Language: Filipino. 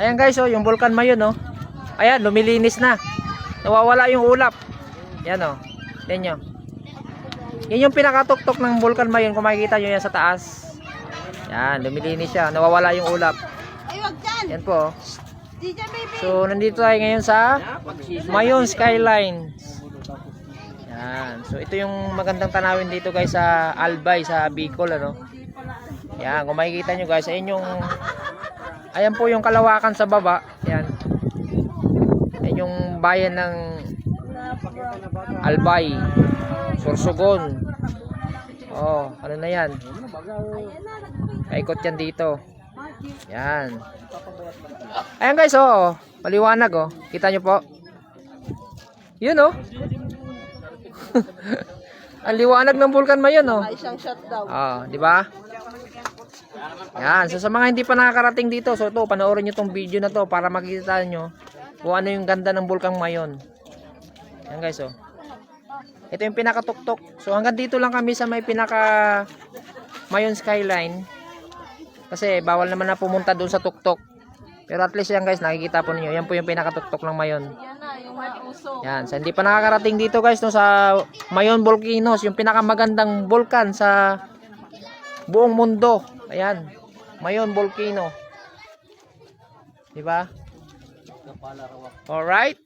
Ayan guys, oh, yung Vulcan Mayon, oh. Ayan, lumilinis na. Nawawala yung ulap. Yan, oh. Yan nyo. Yan yung pinakatuktok ng Vulcan Mayon. Kung makikita nyo yan sa taas. Yan, lumilinis siya. Nawawala yung ulap. Ay, wag dyan. Yan po, oh. So, nandito tayo ngayon sa Mayon Skyline. Yan. So, ito yung magandang tanawin dito guys sa Albay, sa Bicol, ano. Yan, kung makikita nyo guys, ayun yung ayan po yung kalawakan sa baba. Yan. Ayan yung bayan ng Albay. Sorsogon. Oh, ano na yan? Kaikot yan dito. Yan. Ayan guys, oh. Maliwanag, oh. Kita nyo po. Yun, oh. Ang liwanag ng vulkan mayon, oh. Isang shot daw. Ah, di ba? Yan, so sa mga hindi pa nakakarating dito, so ito, panoorin nyo tong video na to para makita nyo kung ano yung ganda ng bulkang mayon. Yan guys, oh. Ito yung pinakatuktok. So hanggang dito lang kami sa may pinaka mayon skyline. Kasi bawal naman na pumunta doon sa tuktok. Pero at least yan guys, nakikita po ninyo. Yan po yung pinakatuktok ng mayon. Yan sa hindi pa nakakarating dito guys no sa Mayon Volcanoes, yung pinakamagandang bulkan sa buong mundo. Ayan. Mayon Volcano. 'Di ba? All right.